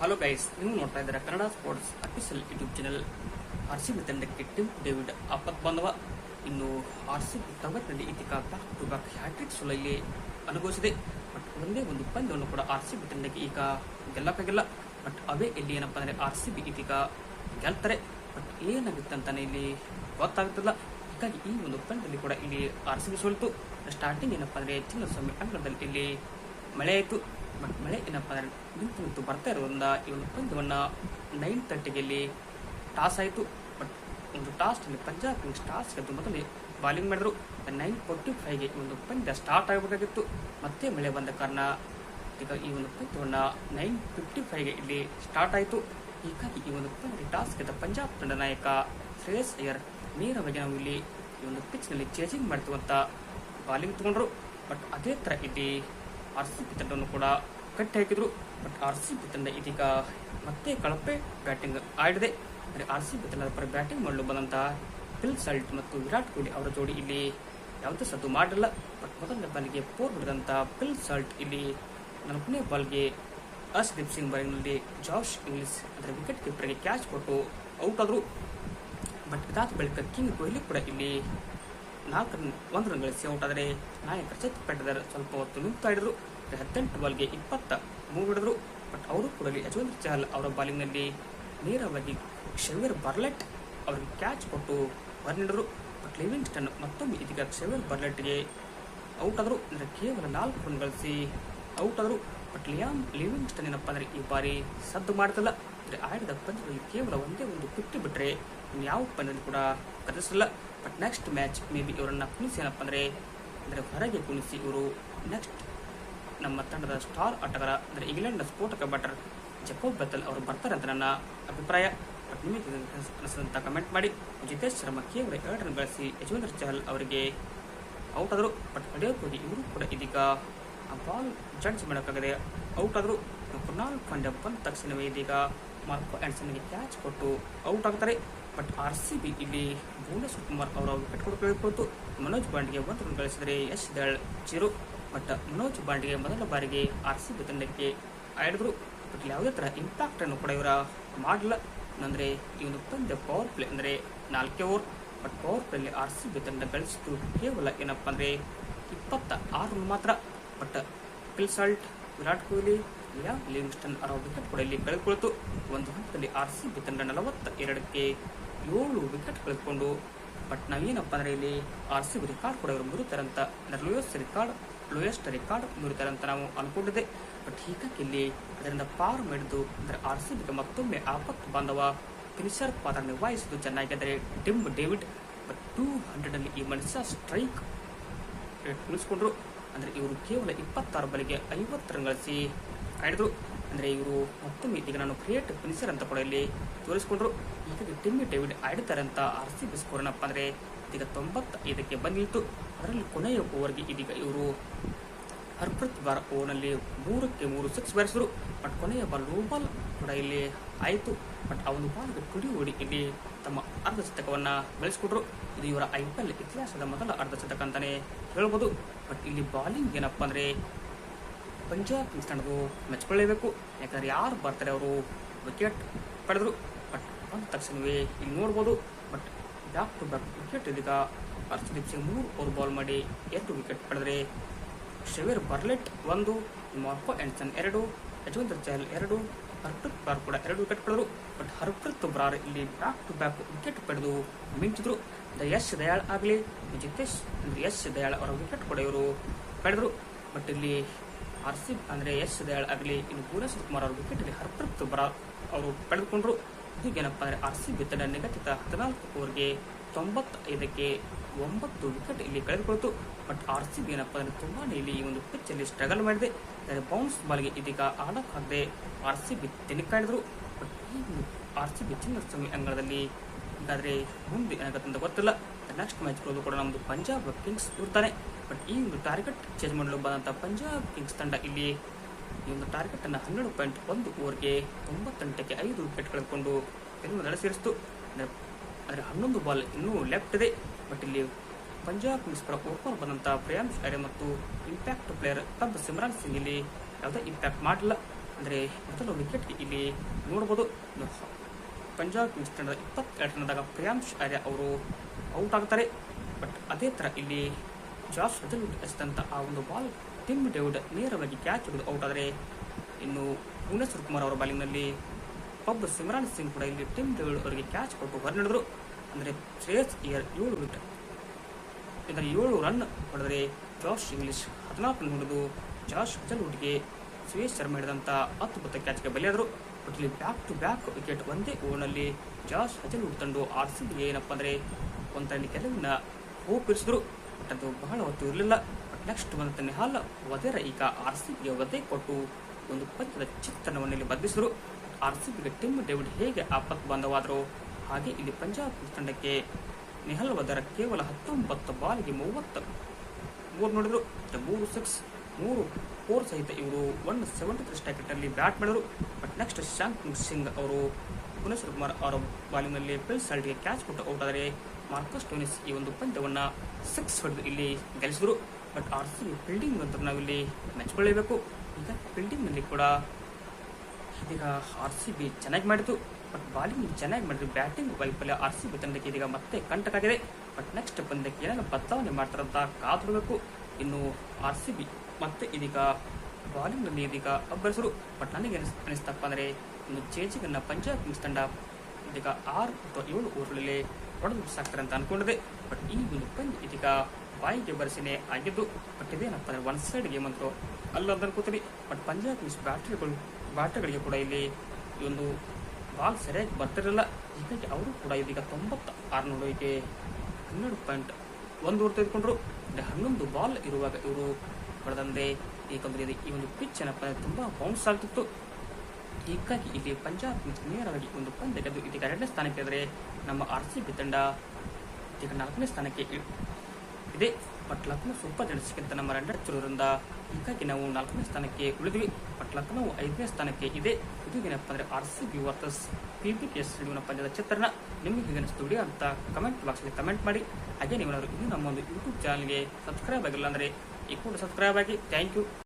Hello guys ನೀವು ನೋಡ್ತಾ ಇದ್ದಾರೆ Kannada sports official YouTube channel R C B ತಂಡಕ್ಕೆ ಟಿಮ್ ಡೇವಿಡ್ ಆಪತ್ ಬಂದವ ಇನ್ನು ಆರ್ ಸಿ ಬಿ ತವರಿನಲ್ಲಿ ಇದೀಗ ಬ್ಯಾಕ್ ಟು ಬ್ಯಾಕ್ ಹ್ಯಾಟ್ರಿಕ್ ಸುಲಲ್ಲಿ ಅನುಭವಿಸಿದೆ. ಬಟ್ ಒಂದೇ ಒಂದು ಪಂದ್ಯವನ್ನು ಕೂಡ ಆರ್ ಸಿ ಬಿ ತಂಡಕ್ಕೆ ಈಗ ಗೆಲ್ಲಕ್ಕಾಗಿಲ್ಲ. ಬಟ್ ಅವೇ ಇಲ್ಲಿ ಏನಪ್ಪ ಅಂದರೆ ಆರ್ ಸಿ ಬಿ ಇದೀಗ ಗೆಲ್ತಾರೆ. ಬಟ್ ಏನಾಗುತ್ತೆ ಅಂತಾನೆ ಇಲ್ಲಿ ಗೊತ್ತಾಗುತ್ತಿಲ್ಲ. ಹೀಗಾಗಿ ಈ ಒಂದು ಪಂದ್ಯದಲ್ಲಿ ಕೂಡ ಇಲ್ಲಿ ಆರ್ ಸಿ ಬಿ ಸೋಲಿತು. ಸ್ಟಾರ್ಟಿಂಗ್ ಏನಪ್ಪ ಅಂದರೆ ಚಿನ್ನಸ್ವಾಮಿ ಅಂಗಳದಲ್ಲಿ ಇಲ್ಲಿ ಮಳೆ ಆಯಿತು. ಬಟ್ ಮಳೆ ಏನಪ್ಪ ಅಂದರೆ ನಿಂತು ನಿಂತು ಬರ್ತಾ ಇರೋದ್ರಿಂದ ಈ ಒಂದು ಪಂದ್ಯವನ್ನು ನೈನ್ ತರ್ಟಿಗೆಲ್ಲಿ ಟಾಸ್ ಆಯಿತು. ಬಟ್ ಒಂದು ಟಾಸ್ನಲ್ಲಿ ಪಂಜಾಬ್ ಕಿಂಗ್ಸ್ ಟಾಸ್ ಗೆದ್ದು ಮೊದಲೇ ಬಾಲಿಂಗ್ ಮಾಡಿದ್ರು. ನೈನ್ ಫೋರ್ಟಿ ಫೈವ್ಗೆ ಈ ಒಂದು ಪಂದ್ಯ ಸ್ಟಾರ್ಟ್ ಆಗಬೇಕಾಗಿತ್ತು. ಮತ್ತೆ ಮಳೆ ಬಂದ ಕಾರಣ ಈಗ ಈ ಒಂದು ಪಂದ್ಯವನ್ನು ನೈನ್ ಫಿಫ್ಟಿ ಫೈವ್ಗೆ ಇಲ್ಲಿ ಸ್ಟಾರ್ಟ್ ಆಯಿತು. ಹೀಗಾಗಿ ಈ ಒಂದು ಪಂದ್ಯ ಟಾಸ್ ಗೆದ್ದ ಪಂಜಾಬ್ ತಂಡ ನಾಯಕ ಶ್ರೇಯಸ್ ಅಯ್ಯರ್ ನೇರವಾಗಿ ನಾವು ಇಲ್ಲಿ ಈ ಒಂದು ಪಿಚ್ನಲ್ಲಿ ಚೇಂಜಿಂಗ್ ಮಾಡ್ತೀವಂತ ಬಾಲಿಂಗ್ ತಗೊಂಡ್ರು. ಬಟ್ ಅದೇ ಥರ ಇಲ್ಲಿ ಆರ್ ಸಿ ಬಿ ತಂಡವನ್ನು ಕೂಡ ಕಟ್ಟಿ ಹಾಕಿದ್ರು ಬಟ್ ಆರ್ ಸಿ ಬಿ ತಂಡ ಇದೀಗ ಮತ್ತೆ ಕಳಪೆ ಬ್ಯಾಟಿಂಗ್ ಆಡಿದೆ. ಅಂದರೆ ಆರ್ ಸಿ ಬಿ ತಂಡದ ಪರ ಬ್ಯಾಟಿಂಗ್ ಮಾಡಲು ಬಂದಂತಹ ಪಿಲ್ ಸಲ್ಟ್ ಮತ್ತು ವಿರಾಟ್ ಕೊಹ್ಲಿ ಅವರ ಜೋಡಿ ಇಲ್ಲಿ ಯಾವುದೇ ಸದ್ದು ಮಾಡಿಲ್ಲ. ಬಟ್ ಮೊದಲನೇ ಬಾಲ್ಗೆ ಫೋರ್ ಹೊಡೆದಂಥ ಪಿಲ್ ಸಲ್ಟ್ ಇಲ್ಲಿ ನಾಲ್ಕನೇ ಬಾಲ್ಗೆ ಅಸ್ದೀಪ್ ಸಿಂಗ್ ಬರಿನಲ್ಲಿ ಜಾಶ್ ಇಂಗ್ಲಿಸ್ ಅದರ ವಿಕೆಟ್ ಕೀಪರ್ಗೆ ಕ್ಯಾಚ್ ಕೊಟ್ಟು ಔಟ್ ಆದರು. ಬಟ್ ಇದಾದ ಬಳಿಕ ಕಿಂಗ್ ಕೊಹ್ಲಿ ಕೂಡ ಇಲ್ಲಿ ನಾಲ್ಕು ರನ್ ಒಂದು ರನ್ ಗಳಿಸಿ ಔಟ್ ಆದರೆ ನಾಯಕ ರಜತ್ ಪೆಟ್ಟದರ್ ಸ್ವಲ್ಪ ಹೊತ್ತು ನಿಂತು ಆಡಿದ್ರು ಹದಿನೆಂಟು ಬಾಲ್ಗೆ ಇಪ್ಪತ್ತ ಮೂರು ಬಟ್ ಅವರು ಕೂಡ ಯಜವಂತ್ ಚಹಲ್ ಅವರ ಬಾಲಿಂಗ್ನಲ್ಲಿ ನೇರವಾಗಿ ಶವೀರ್ ಬರ್ಲೆಟ್ ಅವರಿಗೆ ಕ್ಯಾಚ್ ಕೊಟ್ಟು ಹೊರನಿಡಿದ್ರು ಬಟ್ ಲಿವಿಂಗ್ಸ್ಟನ್ ಮತ್ತೊಮ್ಮೆ ಇದೀಗ ಶವೀರ್ ಬರ್ಲೆಟ್ಗೆ ಔಟ್ ಆದರು. ಅಂದರೆ ಕೇವಲ ನಾಲ್ಕು ರನ್ ಗಳಿಸಿ ಔಟ್ ಆದರು. ಬಟ್ ಲಿಯಾಮ್ ಲಿವಿಂಗ್ಸ್ಟನ್ ಏನಪ್ಪ ಅಂದರೆ ಈ ಬಾರಿ ಸದ್ದು ಮಾಡ್ತಿಲ್ಲ. ಅಂದರೆ ಆಡಿದ ಪಂದ್ಯದಲ್ಲಿ ಕೇವಲ ಒಂದೇ ಒಂದು ಕುಟ್ಟಿ ಬಿಟ್ಟರೆ ಯಾವ ಪಂದ್ಯದಲ್ಲಿ ಕೂಡ ಕರೆಸಿಲ್ಲ. But next match may be ಇವರನ್ನು ಕುಣಿಸಿ ಏನಪ್ಪ ಅಂದರೆ ಅಂದರೆ ಹೊರಗೆ ಕುಣಿಸಿ ಇವರು ನೆಕ್ಸ್ಟ್ ನಮ್ಮ ತಂಡದ ಸ್ಟಾರ್ ಆಟಗಾರ ಅಂದರೆ ಇಂಗ್ಲೆಂಡ್ನ ಸ್ಫೋಟಕ ಬಟರ್ ಜಕೋಬ್ ಬೆತ್ತಲ್ ಅವರು ಬರ್ತಾರೆ ಅಂತ ನನ್ನ ಅಭಿಪ್ರಾಯ. ಬಟ್ ನಿಮಗೆ ಅನಿಸಿದಂತ ಕಮೆಂಟ್ ಮಾಡಿ. ಜಿತೇಶ್ ಶರ್ಮಾ ಕೇವಲ ಎರಡು ರನ್ ಗಳಿಸಿ ಯಜವೇಂದ್ರ ಚಹಲ್ ಅವರಿಗೆ ಔಟ್ ಆದರು. ಬಟ್ ಅಡಿಯೋ ಹೋಗಿ ಇವರು ಕೂಡ ಇದೀಗ ಆ ಬಾಲ್ ಜಡ್ಜ್ ಮಾಡೋಕ್ಕಾಗದೆ ಔಟ್ ಆದರು. ಕುರ್ನಾಲ್ ಪಾಂಡ್ಯ ಬಂದ ತಕ್ಷಣವೇ ಇದೀಗ ಮಾರ್ಕೋ ಆ್ಯಂಡ್ಸನ್ಗೆ ಕ್ಯಾಚ್ ಕೊಟ್ಟು ಔಟ್ ಆಗ್ತಾರೆ. ಬಟ್ ಆರ್ ಸಿ ಬಿ ಇಲ್ಲಿ ಭುವನೇಶ್ವರ್ ಕುಮಾರ್ ಅವರು ಕಟ್ಕೊಂಡು ಕೊಟ್ಟು ಮನೋಜ್ ಪಾಂಡ್ಗೆ ಒಂದು ರನ್ ಗಳಿಸಿದರೆ ಯಶ್ ದಳ್ ಜೀರೋ. ಬಟ್ ಮನೋಜ್ ಬಾಂಡ್ಗೆ ಮೊದಲ ಬಾರಿಗೆ ಆರ್ ಸಿ ಬಿ ತಂಡಕ್ಕೆ ಆಡಿದ್ರು ಬಟ್ ಯಾವುದೇ ಥರ ಇಂಪ್ಯಾಕ್ಟ್ ಅನ್ನು ಕೂಡ ಇವರ ಮಾಡಲ್ಲ ಅಂದರೆ ಈ ಒಂದು ಪಂದ್ಯ ಪವರ್ ಪ್ಲೇ ಅಂದರೆ ನಾಲ್ಕೇ ಓವರ್ ಬಟ್ ಪವರ್ ಪ್ಲೇಲಿ ಆರ್ ಸಿ ಬಿ ತಂಡ ಕೇವಲ ಏನಪ್ಪ ಅಂದರೆ ಇಪ್ಪತ್ತ ಆರು ಮಾತ್ರ. But Phil Salt Virat Kohli yeah Livingstone ಅವರ ವಿಕೆಟ್ ಕೂಡ ಇಲ್ಲಿ ಕಳೆದುಕೊಳ್ತು ಒಂದು ಹಂತದಲ್ಲಿ ಆರ್ ಸಿ ಬಿ ತಂಡ ನಲವತ್ತ ಎರಡಕ್ಕೆ ಏಳು ವಿಕೆಟ್ ಕಳೆದುಕೊಂಡು. ಬಟ್ ನಾವೇನಪ್ಪ ಅಂದರೆ ಇಲ್ಲಿ ಆರ್ ಸಿ ಬಿ ರೆಕಾರ್ಡ್ ಕೂಡ ಇವರು ಮುರಿತಾರಂತ ನರ್ಲೋಸ್ ರೆಕಾರ್ಡ್ ಲೋಯೆಸ್ಟ್ ರೆಕಾರ್ಡ್ ಮುರಿತಾರೆ ಅಂತ ನಾವು ಅನ್ಕೊಂಡಿದ್ದೆ. ಬಟ್ ಹೀಗಾಗಿ ಇಲ್ಲಿ ಅದರಿಂದ ಪಾರು ಮಾಡಿದ್ದು ಅಂದರೆ ಆರ್ ಸಿ ಬಿಗೆ ಮತ್ತೊಮ್ಮೆ ಆಪತ್ತು ಬಾಂಧವ ಫಿನಿಷರ್ ಪಾತ್ರ ನಿಭಾಯಿಸಿದ್ದು ಚೆನ್ನಾಗಿದ್ದರೆ ಡಿಮ್ ಡೇವಿಡ್. ಬಟ್ ಟೂ ಹಂಡ್ರೆಡಲ್ಲಿ ಈ ಮನುಷ್ಯ ಸ್ಟ್ರೈಕ್ ಉಳಿಸ್ಕೊಂಡ್ರು. ಅಂದರೆ ಇವರು ಕೇವಲ ಇಪ್ಪತ್ತಾರು ಬಲಿಗೆ ಐವತ್ತು ರನ್ ಗಳಿಸಿ ಆಡಿದ್ರು ಅಂದರೆ ಇವರು ಮತ್ತೊಮ್ಮೆ ಈಗ ನಾನು ಕ್ರಿಯೇಟ್ ಫಿನಿಷರ್ ಅಂತ ಕೂಡ ಇಲ್ಲಿ ತೋರಿಸ್ಕೊಂಡ್ರು. ಹೀಗಾಗಿ ಟಿಮ್ಮಿ ಡೇವಿಡ್ ಆಡಿದ್ದಾರೆ ಅಂತ ಆರ್ ಸಿ ಬಿ ಸ್ಕೋರ್ ಏನಪ್ಪ ಅಂದರೆ ಇದೀಗ ತೊಂಬತ್ತೈದಕ್ಕೆ ಬಂದಿತ್ತು ಅದರಲ್ಲಿ ಕೊನೆಯ ಓವರ್ಗೆ ಇದೀಗ ಇವರು ಹರ್ಪ್ರೀತ್ ಬಾರ್ ಓವರ್ನಲ್ಲಿ ಮೂರಕ್ಕೆ ಮೂರು ಸಿಕ್ಸ್ ಬಾರಿಸಿದ್ರು ಬಟ್ ಕೊನೆಯ ಬಾಲ್ ಲೋ ಬಾಲ್ ಕೂಡ ಇಲ್ಲಿ ಆಯಿತು. ಬಟ್ ಆ ಒಂದು ಬಾಲ್ಗೆ ಕುಡಿ ಓಡಿ ಇಲ್ಲಿ ತಮ್ಮ ಅರ್ಧ ಶತಕವನ್ನು ಬೆಳೆಸ್ಕೊಟ್ರು. ಇದು ಇವರ ಐ ಪಿ ಎಲ್ ಇತಿಹಾಸದ ಮೊದಲ ಅರ್ಧ ಶತಕ ಅಂತಲೇ ಹೇಳ್ಬೋದು. ಬಟ್ ಇಲ್ಲಿ ಬಾಲಿಂಗ್ ಏನಪ್ಪ ಅಂದರೆ ಪಂಜಾಬ್ ಕಿಂಗ್ಸ್ ತಂಡದು ಮೆಚ್ಕೊಳ್ಳೇಬೇಕು ಯಾಕಂದರೆ ಯಾರು ಬರ್ತಾರೆ ಅವರು ವಿಕೆಟ್ ಪಡೆದರು ಬಟ್ ಬಂದ ತಕ್ಷಣವೇ ಇಲ್ಲಿ ನೋಡ್ಬೋದು. ಬಟ್ ಬ್ಯಾಕ್ ಟು ವಿಕೆಟ್ ಇದೀಗ ಹರ್ಷದೀಪ್ ಸಿಂಗ್ ಮೂರು ಓವರ್ ಬಾಲ್ ಮಾಡಿ ಎರಡು ವಿಕೆಟ್ ಪಡೆದರೆ. ಶವೀರ್ ಬರ್ಲೆಟ್ ಒಂದು, ಮಾರ್ಕೋ ಆ್ಯಂಡ್ಸನ್ ಎರಡು ಯಜವಂತ ಚಹಲ್ ಎರಡು, ಹರ್ಪ್ರೀತ್ ಬಾರ್ ಕೂಡ ಎರಡು ವಿಕೆಟ್ ಪಡೆದರು. ಬಟ್ ಹರ್ಪ್ರೀತ್ ಬ್ರಾರ್ ಇಲ್ಲಿ ಬ್ಯಾಕ್ ಟು ಬ್ಯಾಕ್ ವಿಕೆಟ್ ಪಡೆದು ಮಿಂಚಿದ್ರು. ದ ಯಶ್ ದಯಾಳ್ ಆಗಲಿ, ಜಿತೇಶ್ ಅಂದರೆ ಯಶ್ ದಯಾಳ್ ಅವರ ವಿಕೆಟ್ ಕೂಡ ಇವರು ಪಡೆದರು. ಬಟ್ ಇಲ್ಲಿ ಆರ್ ಸಿ ಅಂದರೆ ಯಶ್ ದಯಾಳ್ ಆಗಲಿ, ಇನ್ನು ಭುವನೇಶ್ವರ್ ಕುಮಾರ್ ಅವರ ವಿಕೆಟ್ ಹರ್ಪ್ರೀತ್ ಬ್ರಾರ್ ಅವರು ಪಡೆದುಕೊಂಡ್ರು. ಇದೀಗೇನಪ್ಪ ಅಂದರೆ ಆರ್ ಸಿ ತಂಡ ನಿಗದಿತ ಹದಿನಾಲ್ಕು ಓವರ್ಗೆ ತೊಂಬತ್ತೈದಕ್ಕೆ ಒಂಬತ್ತು ವಿಕೆಟ್ ಇಲ್ಲಿ ಕಳೆದುಕೊಳ್ತು. ಬಟ್ ಆರ್ ಸಿ ಬಿ ಏನಪ್ಪ ಅಂದರೆ ತುಂಬಾ ಇಲ್ಲಿ ಈ ಒಂದು ಪಿಚ್ಚಲ್ಲಿ ಸ್ಟ್ರಗಲ್ ಮಾಡಿದೆ. ಬೌನ್ಸ್ ಬಾಲ್ಗೆ ಇದೀಗ ಆಡಕ್ಕಾಗದೆ ಆರ್ ಸಿ ಬಿ ತೆನಿಕಾಡಿದ್ರು ಬಟ್ ಈ ಆರ್ ಸಿ ಬಿ ಚಿನ್ನಸ್ವಾಮಿ ಅಂಗಳದಲ್ಲಿ ಹೀಗಾದರೆ ಮುಂದೆ ಏನಾಗುತ್ತೆ ಅಂತ ಗೊತ್ತಿಲ್ಲ. ನೆಕ್ಸ್ಟ್ ಮ್ಯಾಚ್ ಕೂಡ ನಮ್ಮದು ಪಂಜಾಬ್ ಕಿಂಗ್ಸ್ ಇರ್ತಾನೆ ಬಟ್ ಈ ಒಂದು ಟಾರ್ಗೆಟ್ ಚೇಂಜ್ ಮಾಡಲು ಬಂದಂಥ ಪಂಜಾಬ್ ಕಿಂಗ್ಸ್ ತಂಡ ಇಲ್ಲಿ ಈ ಒಂದು ಟಾರ್ಗೆಟ್ ಅನ್ನು ಹನ್ನೆರಡು ಪಾಯಿಂಟ್ ಒಂದು ಓವರ್ಗೆ ತೊಂಬತ್ತೆಂಟಕ್ಕೆ ಐದು ವಿಕೆಟ್ ಕಳೆದುಕೊಂಡು ಗೆಲುವು ನಡೆಸಿರಿಸಿತು ಅಂದರೆ ಹನ್ನೊಂದು ಬಾಲ್ ಇನ್ನೂ ಲೆಫ್ಟ್ ಇದೆ. ಬಟ್ ಇಲ್ಲಿ ಪಂಜಾಬ್ ಕಿಂಗ್ಸ್ ಪರ ಓಪನ್ ಬಂದಂಥ ಪ್ರಿಯಾಂಶ್ ಆರ್ಯ ಮತ್ತು ಇಂಪ್ಯಾಕ್ಟ್ ಪ್ಲೇಯರ್ ತಬ್ ಸಿಮ್ರಾನ್ ಸಿಂಗ್ ಇಲ್ಲಿ ಯಾವುದೇ ಇಂಪ್ಯಾಕ್ಟ್ ಮಾಡಲಿಲ್ಲ. ಅಂದರೆ ಮೊದಲು ವಿಕೆಟ್ಗೆ ಇಲ್ಲಿ ನೋಡ್ಬೋದು. ಪಂಜಾಬ್ ಕಿಂಗ್ಸ್ ತಂಡದ ಇಪ್ಪತ್ತೆರಡು ರನ್ನದಾಗ ಪ್ರಿಯಾಂಶ್ ಆರ್ಯ ಅವರು ಔಟ್ ಆಗ್ತಾರೆ. ಬಟ್ ಅದೇ ಥರ ಇಲ್ಲಿ ಜಾಸ್ ಹಜಲ್ವುಡ್ ಎಸ್ದಂಥ ಆ ಒಂದು ಬಾಲ್ ಟಿಮ್ ಡೇವಿಡ್ ನೇರವಾಗಿ ಕ್ಯಾಚ್ ಹಿಡಿದು ಔಟ್ ಆದರೆ ಇನ್ನು ಭುವನೇಶ್ವರ್ ಕುಮಾರ್ ಅವರ ಬಾಲಿಂಗ್ನಲ್ಲಿ ಪಬ್ ಸಿಮ್ರಾನ್ ಸಿಂಗ್ ಕೂಡ ಇಲ್ಲಿ ಟಿಮ್ ಡೇವಿಡ್ ಅವರಿಗೆ ಕ್ಯಾಚ್ ಕೊಟ್ಟು ಹೊರ ನಡೆದರು. ಅಂದರೆ ಶ್ರೇಯಸ್ ಇಯರ್ ಏಳು ವಿಕೆಟ್ ಇದರ ಏಳು ರನ್ ಹೊಡೆದರೆ ಜಾಶ್ ಇಂಗ್ಲಿಷ್ ಹದಿನಾಲ್ಕು ರನ್ ಹೊಡೆದು ಜಾಶ್ ಹಜಲ್ವುಡ್ಗೆ ಸುರೇಶ್ ಶರ್ಮಾ ಹಿಡಿದಂಥ ಅದ್ಭುತ ಕ್ಯಾಚ್ಗೆ ಬಲಿಯಾದರು. ಇಲ್ಲಿ ಬ್ಯಾಕ್ ಟು ಬ್ಯಾಕ್ ವಿಕೆಟ್ ಒಂದೇ ಓವರ್ನಲ್ಲಿ ಜಾಶ್ ಹಜಲ್ವುಡ್ ತಂಡು ಆರ್ ಸಿ ಏನಪ್ಪ ಅಂದರೆ ಒಂದು ಕೆಲವಿನ ಹೋಪ್ ಇರಿಸಿದ್ರು ಬಟ್ ಅದು ಬಹಳ ಹೊತ್ತು ಇರಲಿಲ್ಲ. ನೆಕ್ಸ್ಟ್ ಬಂದಂಥ ನಿಹಾಲ್ ವದೇರ ಈಗ ಆರ್ ಸಿ ಬಿಗೆ ಕೊಟ್ಟು ಒಂದು ಪಂದ್ಯದ ಚಿತ್ರಣವನ್ನು ಇಲ್ಲಿ ಬದಲಿಸಿದರು ಆರ್ ಸಿ ಬಿಗೆ ಟಿಮ್ ಡೇವಿಡ್ ಹೇಗೆ ಆಪತ್ ಬಾಂಧವಾದರು ಹಾಗೆ ಇಲ್ಲಿ ಪಂಜಾಬ್ ತಂಡಕ್ಕೆ ನೆಹಲ್ ವದರ ಕೇವಲ ಹತ್ತೊಂಬತ್ತು ಬಾಲಿಗೆ ಮೂವತ್ತು ಮೂರು ನೋಡಿದ್ರು. ಮೂರು ಸಿಕ್ಸ್, ಮೂರು ಫೋರ್ ಸಹಿತ ಇವರು ಒನ್ ಸೆವೆಂಟಿ ತ್ರೀ ಸ್ಟ್ಯಾಕೆಟಲ್ಲಿ ಬ್ಯಾಟ್ ಮಾಡಿದರು. ಬಟ್ ನೆಕ್ಸ್ಟ್ ಶಾಂಕ್ ಸಿಂಗ್ ಅವರು ಪುನೇಶ್ವರ್ ಕುಮಾರ್ ಅವರ ಬಾಲಿಂಗ್ನಲ್ಲಿ ಪಿಲ್ ಸಲ್ಟ್ಗೆ ಕ್ಯಾಚ್ ಕೊಟ್ಟು ಔಟ್ ಆದರೆ ಮಾರ್ಕಸ್ ಟೋನಿಸ್ ಈ ಒಂದು ಪಂದ್ಯವನ್ನು ಸಿಕ್ಸ್ ಹೊಡೆದು ಇಲ್ಲಿ ಗೆಲ್ಲಿಸಿದ್ರು. ಬಟ್ ಆರ್ ಸಿ ಫೀಲ್ಡಿಂಗ್ ಅಂತ ನಾವಿಲ್ಲಿ ಮೆಚ್ಕೊಳ್ಳೇಬೇಕು. ಈಗ ಫೀಲ್ಡಿಂಗ್ನಲ್ಲಿ ಕೂಡ ಇದೀಗ ಆರ್ ಸಿ ಬಿ ಚೆನ್ನಾಗಿ ಮಾಡಿತು ಬಟ್ ಬಾಲಿಂಗ್ ಚೆನ್ನಾಗಿ ಮಾಡಿದ್ರು. ಬ್ಯಾಟಿಂಗ್ ವೈಫಲ್ಯ ಆರ್ ಸಿ ಬಿ ತಂಡಕ್ಕೆ ಇದೀಗ ಮತ್ತೆ ಕಂಟಕಾಗಿದೆ. ಬಟ್ ನೆಕ್ಸ್ಟ್ ಪಂದ್ಯಕ್ಕೆ ಏನಾದ್ರು ಬದಲಾವಣೆ ಮಾಡ್ತಾರಂತ ಕಾದಿರಬೇಕು ಇನ್ನು ಆರ್ ಸಿ ಬಿ ಮತ್ತೆ ಇದೀಗ ಬಾಲಿಂಗ್ನಲ್ಲಿ ಇದೀಗ ಅಬ್ಬರಿಸರು. ಬಟ್ ನನಗೆ ಅನಿಸ್, ಅನಿಸ್ತಪ್ಪ ಅಂದರೆ ಇನ್ನು ಚೇಜಿಗನ್ನ ಪಂಜಾಬ್ ಕಿಂಗ್ಸ್ ತಂಡ ಇದೀಗ ಆರು ಅಥವಾ ಏಳು ಓವರ್ಗಳಲ್ಲಿ ಹೊಡೆದು ಸಾಕ್ತಾರೆ ಅಂತ ಅನ್ಕೊಂಡಿದೆ. ಬಟ್ ಈ ಒಂದು ಪಂದ್ಯ ಇದೀಗ ಬಾಯಿಗೆ ಬರೆಸಿನೇ ಆಗಿದ್ದು ಬಟ್ ಇದೇನಪ್ಪ ಒನ್ ಸೈಡ್ ಗೇಮ್ ಅಂತೂ ಅಲ್ಲ ಅಂತ ಅನ್ಕೋತೀನಿ ಬಟ್ ಪಂಜಾಬ್ ಮಿಸ್ ಬ್ಯಾಟ್ರಿಗಳು ಬ್ಯಾಟ್ರಿಗಳಿಗೆ ಕೂಡ ಇಲ್ಲಿ ಈ ಒಂದು ಬಾಲ್ ಸರಿಯಾಗಿ ಬರ್ತಿರಲಿಲ್ಲ. ಹೀಗಾಗಿ ಅವರು ಕೂಡ ಇದೀಗ ತೊಂಬತ್ತ ಆರು ನೋಡೋಕೆ ಹನ್ನೆರಡು ಪಾಯಿಂಟ್ ಒಂದು ಓವರ್ ತೆಗೆದುಕೊಂಡ್ರು. ಹನ್ನೊಂದು ಬಾಲ್ ಇರುವಾಗ ಇವರು ಹೊಡೆದಂದೆ ಏಕೆಂದರೆ ಈ ಒಂದು ಪಿಚ್ ಏನಪ್ಪ ತುಂಬಾ ಬೌನ್ಸ್ ಆಗ್ತಿತ್ತು. ಹೀಗಾಗಿ ಇಲ್ಲಿ ಪಂಜಾಬ್ ನೇರವಾಗಿ ಒಂದು ಪಂದ್ಯ ಗೆದ್ದು ಇದೀಗ ಎರಡನೇ ಸ್ಥಾನಕ್ಕೆ ಇದ್ದರೆ ನಮ್ಮ ಆರ್ ಸಿ ಬಿ ತಂಡ ಈಗ ನಾಲ್ಕನೇ ಸ್ಥಾನಕ್ಕೆ ಇದೆ. ಪಟ್ಲಕ್ನ ಸ್ವಲ್ಪ ಜೈಂಟ್ಸ್ಗಿಂತ ನಮ್ಮ ರನ್ ಹಚ್ಚಿರೋದ್ರಿಂದ ಹೀಗಾಗಿ ನಾವು ನಾಲ್ಕನೇ ಸ್ಥಾನಕ್ಕೆ ಉಳಿದ್ವಿ. ಬಟ್ ಲಕ್ನೋ ಐದನೇ ಸ್ಥಾನಕ್ಕೆ ಇದೆ. ಇದು ಏನಪ್ಪ ಅಂದರೆ R C B versus P B S ನಡುವಿನ ಪಂದ್ಯದ ಚಿತ್ರಣ. ನಿಮಗೆ ಹೇಗೆ ಅನಿಸ್ತೀವಿ ಅಂತ ಕಮೆಂಟ್ ಬಾಕ್ಸಲ್ಲಿ ಕಮೆಂಟ್ ಮಾಡಿ. ಹಾಗೆ ನೀವು ಇನ್ನೂ ನಮ್ಮ ಒಂದು ಯೂಟ್ಯೂಬ್ ಚಾನಲ್ಗೆ ಸಬ್ಸ್ಕ್ರೈಬ್ ಆಗಿಲ್ಲ ಅಂದರೆ ಈ ಕೂಡ ಸಬ್ಸ್ಕ್ರೈಬ್ ಆಗಿ. Thank you